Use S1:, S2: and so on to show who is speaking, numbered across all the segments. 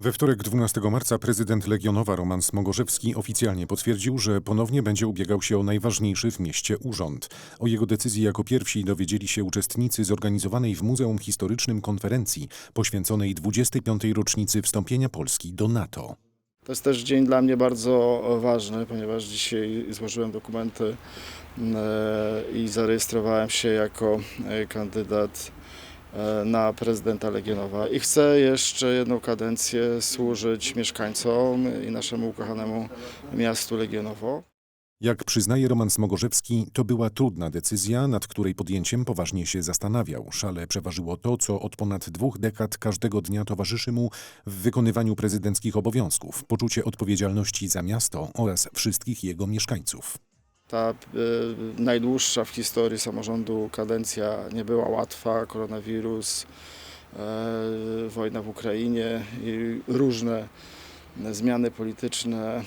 S1: We wtorek 12 marca prezydent Legionowa Roman Smogorzewski oficjalnie potwierdził, że ponownie będzie ubiegał się o najważniejszy w mieście urząd. O jego decyzji jako pierwsi dowiedzieli się uczestnicy zorganizowanej w Muzeum Historycznym konferencji poświęconej 25. rocznicy wstąpienia Polski do NATO.
S2: To jest też dzień dla mnie bardzo ważny, ponieważ dzisiaj złożyłem dokumenty e, i zarejestrowałem się jako e, kandydat na prezydenta Legionowa. I chcę jeszcze jedną kadencję służyć mieszkańcom i naszemu ukochanemu miastu Legionowo.
S1: Jak przyznaje Roman Smogorzewski, to była trudna decyzja, nad której podjęciem poważnie się zastanawiał. Szale przeważyło to, co od ponad dwóch dekad każdego dnia towarzyszy mu w wykonywaniu prezydenckich obowiązków, poczucie odpowiedzialności za miasto oraz wszystkich jego mieszkańców.
S2: Ta e, najdłuższa w historii samorządu kadencja nie była łatwa. Koronawirus, e, wojna w Ukrainie i różne zmiany polityczne e,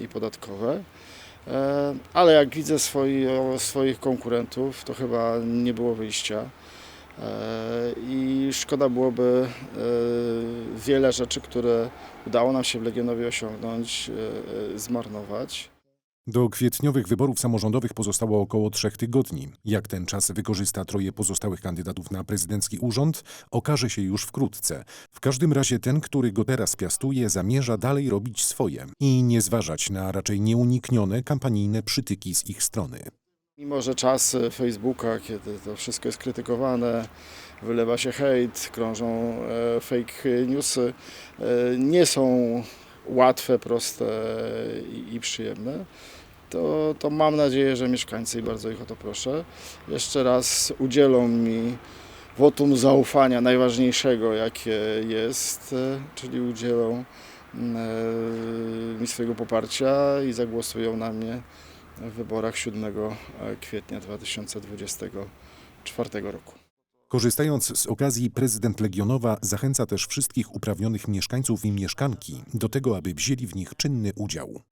S2: i podatkowe. Ale jak widzę swoi, swoich konkurentów, to chyba nie było wyjścia. I szkoda byłoby wiele rzeczy, które udało nam się w Legionowie osiągnąć, zmarnować.
S1: Do kwietniowych wyborów samorządowych pozostało około trzech tygodni. Jak ten czas wykorzysta troje pozostałych kandydatów na prezydencki urząd, okaże się już wkrótce. W każdym razie ten, który go teraz piastuje, zamierza dalej robić swoje i nie zważać na raczej nieuniknione kampanijne przytyki z ich strony.
S2: Mimo, że czasy Facebooka, kiedy to wszystko jest krytykowane, wylewa się hejt, krążą e, fake newsy, e, nie są łatwe, proste i, i przyjemne, to, to mam nadzieję, że mieszkańcy, i bardzo ich o to proszę, jeszcze raz udzielą mi wotum zaufania najważniejszego, jakie jest, e, czyli udzielą e, mi swojego poparcia i zagłosują na mnie w wyborach 7 kwietnia 2024 roku.
S1: Korzystając z okazji, prezydent Legionowa zachęca też wszystkich uprawnionych mieszkańców i mieszkanki do tego, aby wzięli w nich czynny udział.